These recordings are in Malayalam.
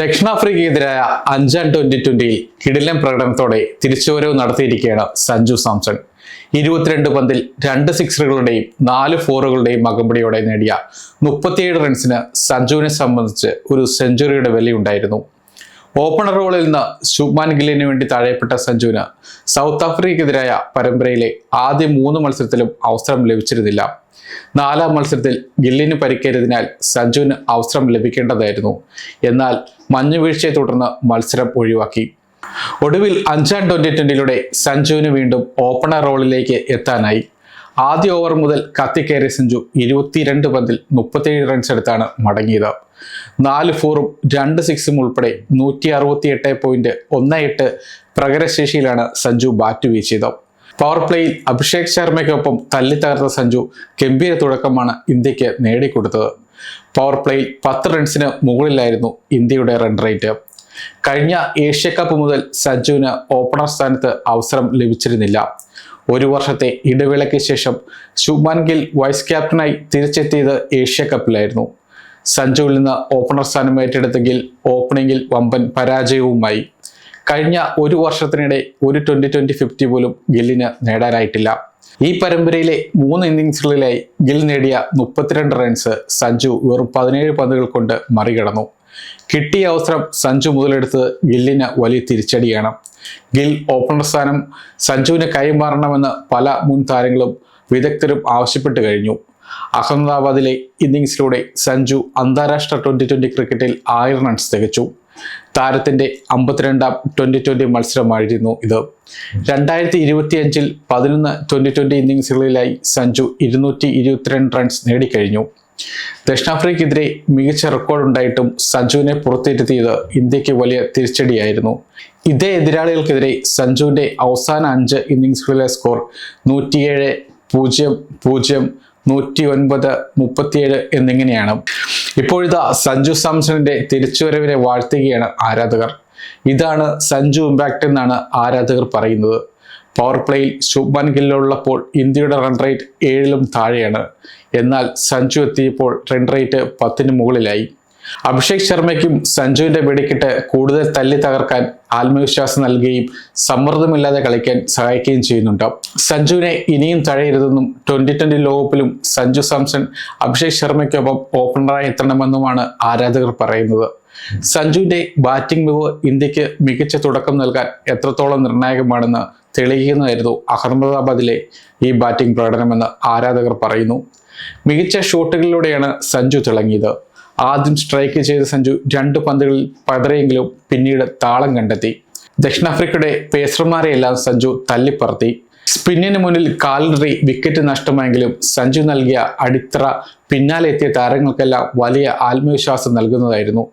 ദക്ഷിണാഫ്രിക്കയ്ക്കെതിരായ അഞ്ചാം ട്വന്റി ട്വന്റിയിൽ കിടിലൻ പ്രകടനത്തോടെ തിരിച്ചുവരവ് നടത്തിയിരിക്കുകയാണ് സഞ്ജു സാംസൺ. ഇരുപത്തിരണ്ട് പന്തിൽ രണ്ട് സിക്സറുകളുടെയും നാല് ഫോറുകളുടെയും അകമ്പടിയോടെ നേടിയ മുപ്പത്തിയേഴ് റൺസിന് സഞ്ജുവിനെ സംബന്ധിച്ച് ഒരു സെഞ്ചുറിയുടെ വിലയുണ്ടായിരുന്നു ഓപ്പണർ റോളിൽ നിന്ന് ശുഭ്മാൻ ഗില്ലിന് വേണ്ടി തഴയപ്പെട്ട സഞ്ജുവിന് സൗത്ത് ആഫ്രിക്കയ്ക്കെതിരായ പരമ്പരയിലെ ആദ്യ മൂന്ന് മത്സരത്തിലും അവസരം ലഭിച്ചിരുന്നില്ല. നാലാം മത്സരത്തിൽ ഗില്ലിന് പരിക്കേറ്റതിനാൽ സഞ്ജുവിന് അവസരം ലഭിക്കേണ്ടതായിരുന്നു. എന്നാൽ മഞ്ഞുവീഴ്ചയെ തുടർന്ന് മത്സരം ഒഴിവാക്കി. ഒടുവിൽ അഞ്ചാം ട്വന്റി ട്വന്റിയിലൂടെ സഞ്ജുവിന് വീണ്ടും ഓപ്പണർ റോളിലേക്ക് എത്താനായി. ആദ്യ ഓവർ മുതൽ കത്തിക്കയറിയ സഞ്ജു ഇരുപത്തിരണ്ട് പന്തിൽ മുപ്പത്തിയേഴ് റൺസ് എടുത്താണ് മടങ്ങിയത്. നാല് ഫോറും രണ്ട് സിക്സും ഉൾപ്പെടെ നൂറ്റി അറുപത്തി എട്ട് പോയിന്റ് ഒന്ന് എട്ട് പ്രകരശേഷിയിലാണ് സഞ്ജു ബാറ്റ് വീശിയത്. പവർ പ്ലേയിൽ അഭിഷേക് ശർമ്മയ്ക്കൊപ്പം തല്ലി തകർത്ത സഞ്ജു ഗംഭീര തുടക്കമാണ് ഇന്ത്യയ്ക്ക് നേടിക്കൊടുത്തത്. പവർ പ്ലേയിൽ പത്ത് റൺസിന് മുകളിലായിരുന്നു ഇന്ത്യയുടെ റൺ റേറ്റ് കഴിഞ്ഞ ഏഷ്യ കപ്പ് മുതൽ സഞ്ജുവിന് ഓപ്പണർ സ്ഥാനത്ത് അവസരം ലഭിച്ചിരുന്നില്ല. ഒരു വർഷത്തെ ഇടവേളയ്ക്ക് ശേഷം ശുഭ്മാൻ ഗിൽ വൈസ് ക്യാപ്റ്റനായി തിരിച്ചെത്തിയത് ഏഷ്യ കപ്പിലായിരുന്നു സഞ്ജുവിൽ നിന്ന് ഓപ്പണർ സ്ഥാനം ഏറ്റെടുത്ത ഗിൽ ഓപ്പണിംഗിൽ വമ്പൻ പരാജയവുമായി. കഴിഞ്ഞ ഒരു വർഷത്തിനിടെ ഒരു ട്വന്റി ട്വന്റി ഫിഫ്റ്റി പോലും ഗില്ലിന് നേടാനായിട്ടില്ല. ഈ പരമ്പരയിലെ മൂന്ന് ഇന്നിങ്സുകളിലായി ഗിൽ നേടിയ മുപ്പത്തിരണ്ട് റൺസ് സഞ്ജു വെറും പതിനേഴ് പന്തുകൾ കൊണ്ട് മറികടന്നു. കിട്ടിയ അവസരം സഞ്ജു മുതലെടുത്ത് ഗില്ലിന് വലിയ തിരിച്ചടിയാണ്. ഗിൽ ഓപ്പണർ സ്ഥാനം സഞ്ജുവിന് കൈമാറണമെന്ന് പല മുൻ താരങ്ങളും വിദഗ്ധരും ആവശ്യപ്പെട്ടു കഴിഞ്ഞു. അഹമ്മദാബാദിലെ ഇന്നിങ്സിലൂടെ സഞ്ജു അന്താരാഷ്ട്ര ട്വന്റി ട്വന്റി ക്രിക്കറ്റിൽ ആയിരം റൺസ് തികച്ചു. താരത്തിന്റെ അമ്പത്തിരണ്ടാം ട്വന്റി ട്വന്റി മത്സരമായിരുന്നു ഇത്. രണ്ടായിരത്തി ഇരുപത്തി അഞ്ചിൽ പതിനൊന്ന് ട്വന്റി ട്വന്റി ഇന്നിങ്സുകളിലായി സഞ്ജു ഇരുന്നൂറ്റി ഇരുപത്തിരണ്ട് റൺസ് നേടിക്കഴിഞ്ഞു. ദക്ഷിണാഫ്രിക്കയ്ക്കെതിരെ മികച്ച റെക്കോർഡ് ഉണ്ടായിട്ടും സഞ്ജുവിനെ പുറത്തിരുത്തിയത് ഇന്ത്യയ്ക്ക് വലിയ തിരിച്ചടിയായിരുന്നു. ഇതേ എതിരാളികൾക്കെതിരെ സഞ്ജുവിന്റെ അവസാന അഞ്ച് ഇന്നിങ്സുകളിലെ സ്കോർ നൂറ്റിയേഴ് പൂജ്യം പൂജ്യം നൂറ്റി ഒൻപത് മുപ്പത്തിയേഴ് എന്നിങ്ങനെയാണ്. ഇപ്പോഴിതാ സഞ്ജു സാംസണിന്റെ തിരിച്ചുവരവിനെ വാഴ്ത്തുകയാണ് ആരാധകർ. ഇതാണ് സഞ്ജു ഇമ്പാക്റ്റ് എന്നാണ് ആരാധകർ പറയുന്നത്. പവർ പ്ലേയിൽ ശുഭ്മാൻ ഗില്ലുള്ളപ്പോൾ ഇന്ത്യയുടെ റൺ റേറ്റ് ഏഴിലും താഴെയാണ്. എന്നാൽ സഞ്ജു എത്തിയപ്പോൾ റൺ റേറ്റ് പത്തിന് മുകളിലായി. അഭിഷേക് ശർമ്മയ്ക്കും സഞ്ജുവിന്റെ വെടിക്കിട്ട് കൂടുതൽ തല്ലി തകർക്കാൻ ആത്മവിശ്വാസം നൽകുകയും സമ്മർദ്ദമില്ലാതെ കളിക്കാൻ സഹായിക്കുകയും ചെയ്യുന്നുണ്ട്. സഞ്ജുവിനെ ഇനിയും തഴയരുതെന്നും ട്വന്റി ട്വന്റി ലോകകപ്പിലും സഞ്ജു സാംസൺ അഭിഷേക് ശർമ്മയ്ക്കൊപ്പം ഓപ്പണറായി എത്തണമെന്നുമാണ് ആരാധകർ പറയുന്നത്. സഞ്ജുവിന്റെ ബാറ്റിംഗ് മികവ് ഇന്ത്യയ്ക്ക് മികച്ച തുടക്കം നൽകാൻ എത്രത്തോളം നിർണായകമാണെന്ന് തെളിയിക്കുന്നതായിരുന്നു അഹമ്മദാബാദിലെ ഈ ബാറ്റിംഗ് പ്രകടനമെന്ന് ആരാധകർ പറയുന്നു. മികച്ച ഷോട്ടുകളിലൂടെയാണ് സഞ്ജു തിളങ്ങിയത്. ആദ്യം സ്ട്രൈക്ക് ചെയ്ത സഞ്ജു രണ്ട് പന്തുകളിൽ പതറിയെങ്കിലും പിന്നീട് താളം കണ്ടെത്തി. ദക്ഷിണാഫ്രിക്കയുടെ പേസർമാരെയെല്ലാം സഞ്ജു തല്ലിപ്പറത്തി സ്പിന്നിന് മുന്നിൽ കാലറി വിക്കറ്റ് നഷ്ടമായെങ്കിലും സഞ്ജു നൽകിയ അടിത്തറ പിന്നാലെ എത്തിയ താരങ്ങൾക്കെല്ലാം വലിയ ആത്മവിശ്വാസം നൽകുന്നതായിരുന്നു.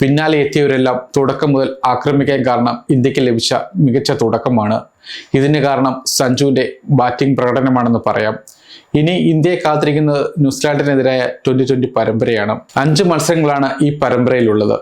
പിന്നാലെ എത്തിയവരെല്ലാം തുടക്കം മുതൽ ആക്രമിക്കാൻ കാരണം ഇന്ത്യയ്ക്ക് ലഭിച്ച മികച്ച തുടക്കമാണ്. ഇതിന് കാരണം സഞ്ജുവിന്റെ ബാറ്റിംഗ് പ്രകടനമാണെന്ന് പറയാം. ഇനി ഇന്ത്യയെ കാത്തിരിക്കുന്നത് ന്യൂസിലാൻഡിനെതിരായ ട്വന്റി ട്വന്റി പരമ്പരയാണ്. അഞ്ച് മത്സരങ്ങളാണ് ഈ പരമ്പരയിലുള്ളത്.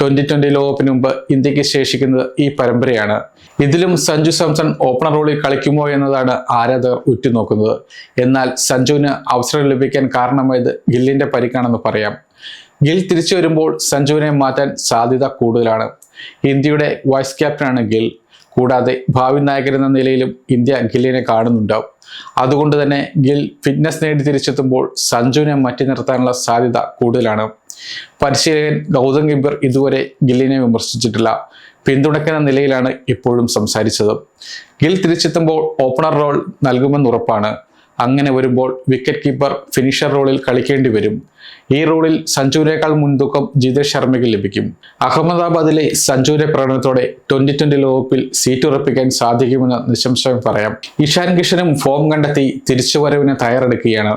ട്വന്റി ട്വന്റി ലോകകപ്പിന് മുമ്പ് ഇന്ത്യയ്ക്ക് ശേഷിക്കുന്നത് ഈ പരമ്പരയാണ്. ഇതിലും സഞ്ജു സാംസൺ ഓപ്പണർ റോളിൽ കളിക്കുമോ എന്നതാണ് ആരാധകർ ഉറ്റുനോക്കുന്നത്. എന്നാൽ സഞ്ജുവിന് അവസരം ലഭിക്കാൻ കാരണമായത് ഗില്ലിന്റെ പരിക്കാണെന്ന് പറയാം. ഗിൽ തിരിച്ചു വരുമ്പോൾ സഞ്ജുവിനെ മാറ്റാൻ സാധ്യത കൂടുതലാണ്. ഇന്ത്യയുടെ വൈസ് ക്യാപ്റ്റനാണ് ഗിൽ. കൂടാതെ ഭാവി നായകൻ എന്ന നിലയിലും ഇന്ത്യ ഗില്ലിനെ കാണുന്നുണ്ടാവും. അതുകൊണ്ട് തന്നെ ഗിൽ ഫിറ്റ്നസ് നേടി തിരിച്ചെത്തുമ്പോൾ സഞ്ജുവിനെ മാറ്റി നിർത്താനുള്ള സാധ്യത കൂടുതലാണ്. പരിശീലകൻ ഗൗതം ഗംഭീർ ഇതുവരെ ഗില്ലിനെ വിമർശിച്ചിട്ടില്ല. പിന്തുണയ്ക്കുന്ന നിലയിലാണ് ഇപ്പോഴും സംസാരിച്ചത്. ഗിൽ തിരിച്ചെത്തുമ്പോൾ ഓപ്പണർ റോൾ നൽകുമെന്ന് ഉറപ്പാണ്. അങ്ങനെ വരുമ്പോൾ വിക്കറ്റ് കീപ്പർ ഫിനിഷർ റോളിൽ കളിക്കേണ്ടി വരും. ഈ റോളിൽ സഞ്ജുവിനേക്കാൾ മുൻതൂക്കം ജിതേഷ് ശർമ്മയ്ക്ക് ലഭിക്കും. അഹമ്മദാബാദിലെ സഞ്ജുവിന്റെ പ്രകടനത്തോടെ ട്വന്റി ട്വന്റി ലോകകപ്പിൽ സീറ്റ് ഉറപ്പിക്കാൻ സാധിക്കുമെന്ന് നിസ്സംശയം പറയാം. ഇഷാൻ കിഷനും ഫോം കണ്ടെത്തി തിരിച്ചുവരവിന് തയ്യാറെടുക്കുകയാണ്.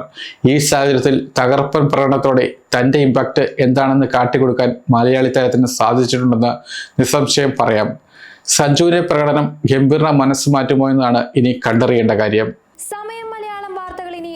ഈ സാഹചര്യത്തിൽ തകർപ്പൻ പ്രകടനത്തോടെ തന്റെ ഇമ്പാക്റ്റ് എന്താണെന്ന് കാട്ടിക്കൊടുക്കാൻ മലയാളി താരത്തിന് സാധിച്ചിട്ടുണ്ടെന്ന് നിസ്സംശയം പറയാം. സഞ്ജുവിന്റെ പ്രകടനം ഗംഭീർ മനസ്സ് മാറ്റുമോ എന്നാണ് ഇനി കണ്ടറിയേണ്ട കാര്യം സമയം മലയാളം വാർത്തകൾ ഇനി